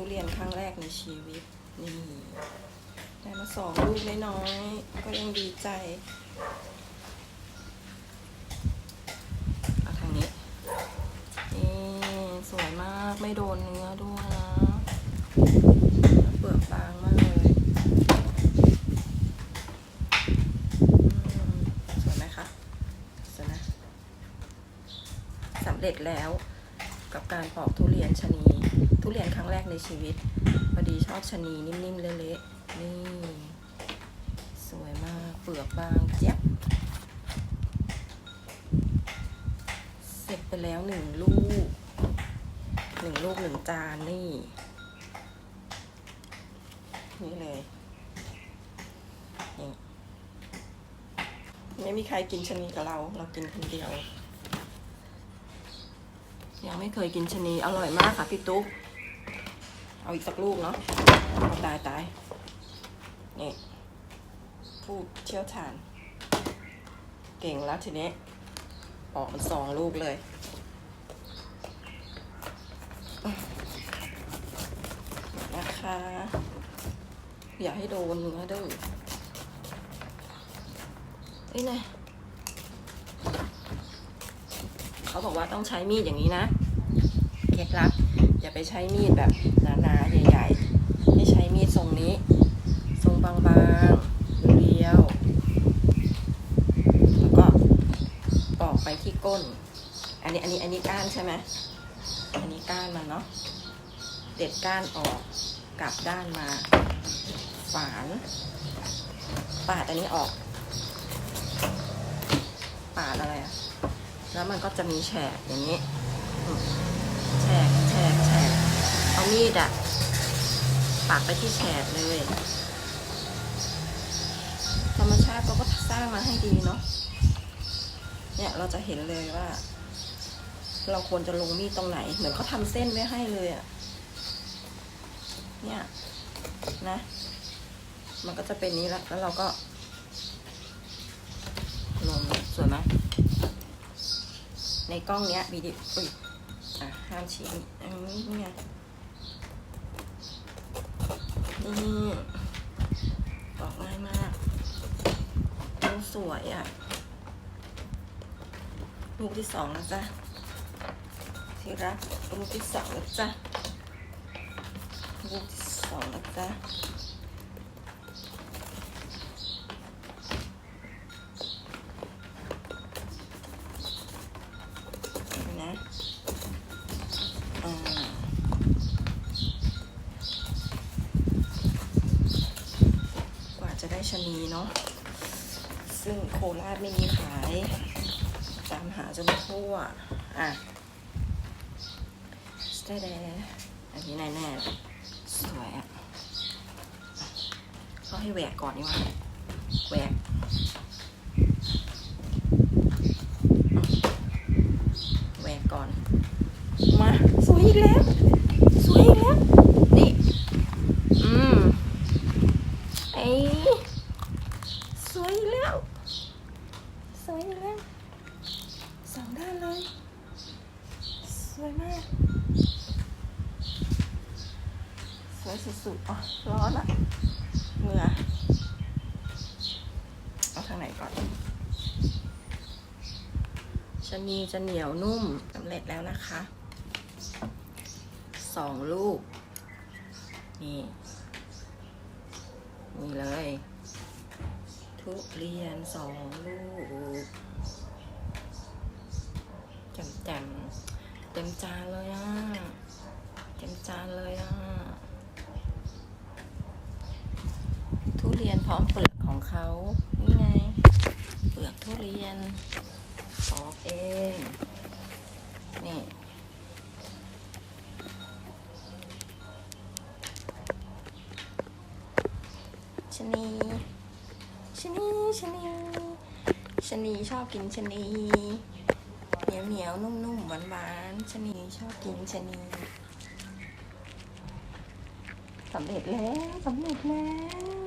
ทุเรียนครั้งแรกในชีวิตนี่ได้มาสองลูกน้อยๆก็ยังดีใจเอาทางนี้นี่สวยมากไม่โดนเนื้อด้วยนะเปลือกบางมากเลยสวยไหมคะสวยนะสำเร็จแล้วกับการปอกทุเรียนชะนี ทุเรียนครั้งแรกในชีวิต พอดีชอบชะนีนิ่มๆ เละๆ นี่ สวยมากเปลือกบางเจี๊ยบเสร็จไปแล้วหนึ่งลูกหนึ่งลูกหนึ่งจานนี่ นี่เลยนี่ไม่มีใครกินชะนีกับเรา เรากินคนเดียว ยังไม่เคยกินชะนีอร่อยมากค่ะพี่ตุ๊ก เอาอีกสักลูกเนาะตายตายนี่ผู้เชี่ยวชาญ เก่งแล้วทีนี้ออกมันสองลูกเลยนะคะอย่าให้โดนเนื้อเด้อเอ้ยนะเขาบอกว่าต้องใช้มีดอย่างนี้นะ เคล็ดลับอย่า ไปใช้มีดแบบหนาๆใหญ่ๆ ให้ใช้มีดทรงนี้ ทรงบางๆเรียวแล้วก็ปอกไปที่ก้น อันนี้อันนี้อันนี้ก้านใช่ไหมอันนี้ก้านมันเนาะเด็ดก้านออกกลับด้านมา ฝานปาดอันนี้ออก ปาดอะไรอะแล้วมันก็จะมีแฉกอย่างนี้แฉกแฉก เอามีดอะปาดไปที่แฉกเลย ธรรมชาติเขาก็สร้างมาให้ดีเนาะเนี่ยเราจะเห็นเลยว่า เราควรจะลงมีดตรงไหน เหมือนเขาทำเส้นไว้ให้เลยอะเนี่ยนะ มันก็จะเป็นนี้ละแล้วเราก็ ลงสวยไหมในกล้องเนี้ยวิดีโออุ้ยอะห้ามชี้อันนี้ไง นี่ออกง่ายมากลูกสวยอะ ลูกที่สองนะจ๊ะที่รักลูกที่สองนะจ๊ะลูกที่สองนะจ๊ะ ชะนีเนาะซึ่งโคราชไม่มีขาย ตามหาจนทั่ว อะสเตเดอันนี้แน่ๆสวยอะก็ให้แหวกก่อนดีกว่าแหวก แหวกก่อน มา สวยอีกแล้ว สวยอีกแล้ว นี่ อืมไอ้สวยอีกแล้ว สวยอีกแล้วสองด้านเลย สวยมาก สวยสุดๆอ๋อร้อนอะเหงื่อเอาทางไหนก่อนชะนีจะเหนียวนุ่มสำเร็จแล้วนะคะสองลูก นี่ นี่เลย ทุเรียนสองลูกแจ่มแจ่มเต็มจานเลยอะเต็มจานเลยอะทุเรียนพร้อมเปลือกของเขานี่ไง เปลือกทุเรียนปอกเองนี่ชนี ชนีชนีชนีชอบกินชนีเหนียวเหนียวนุ่มนุ่มหวานหวานชนีชอบกินชนีสำเร็จแล้วสำเร็จแล้ว